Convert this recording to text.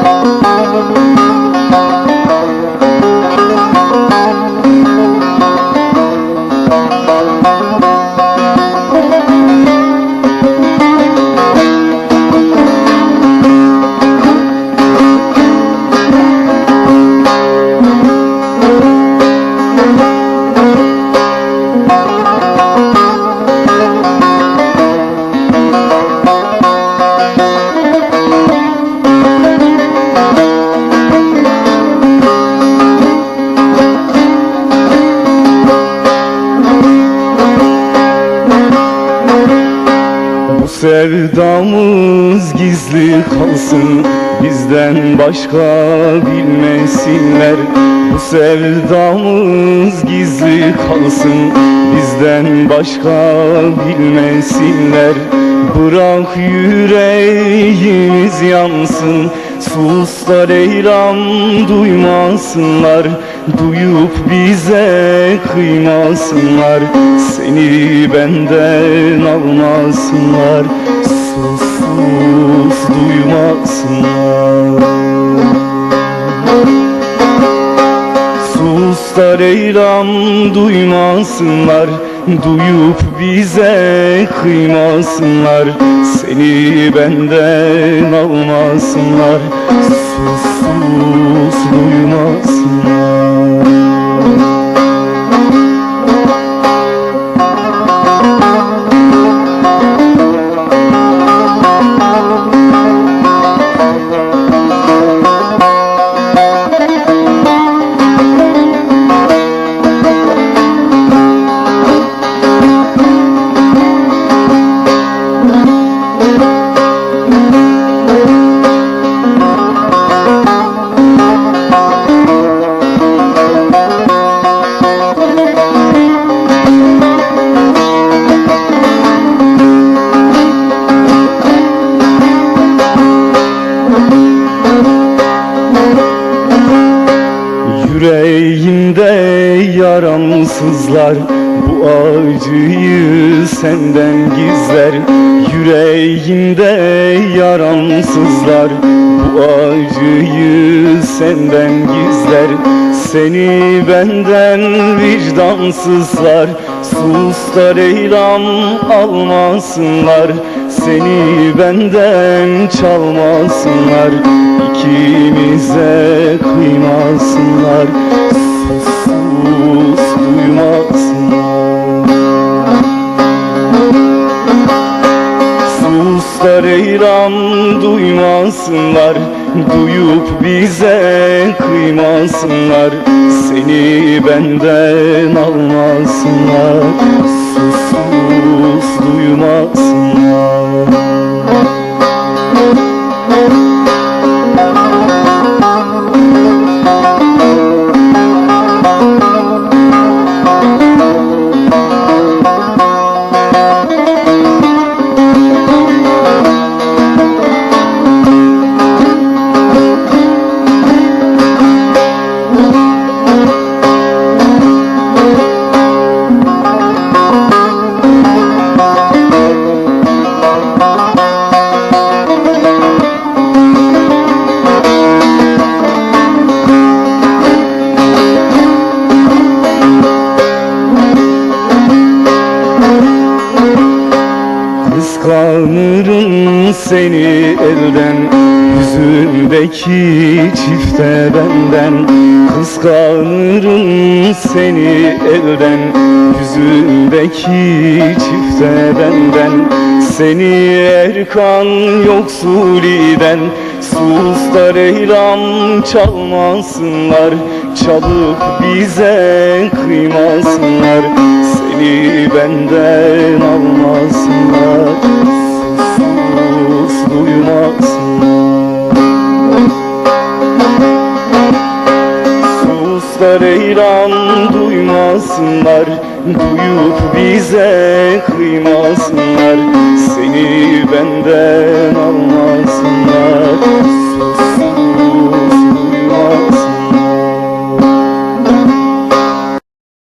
Bu sevdamız gizli kalsın Bizden başka bilmesinler. Bu sevdamız gizli kalsın Bizden başka bilmesinler. Bırak yüreğimiz yansın Sus da Leyla'm duymasınlar Duyup bize kıymasınlar. Seni benden almasınlar Sus sus duymasınlar. Sus da Leyla'm duymasınlar Duyup bize kıymasınlar Seni benden almasınlar Sus yaramsızlar Bu acıyı senden gizler. Yüreğimde yaramsızlar Bu acıyı senden gizler. Seni benden vicdansızlar Sus da Leyla'm almasınlar. Seni benden çalmasınlar İkimize kıymasınlar Leyla'm duymasınlar Duyup bize kıymasınlar. Seni benden almasınlar. Sus sus duymasınlar Kıskanırım seni elden Yüzündeki çifte benden. Kıskanırım seni elden Yüzündeki çifte benden. Seni Erkan yoksuliden Sus da Leyla'm çalmasınlar. Çalıp bize kıymasınlar Seni benden almasınlar Sus sus duymasınlar Sus da Leyla'm duymasınlar Duyup bize kıymasınlar. Seni benden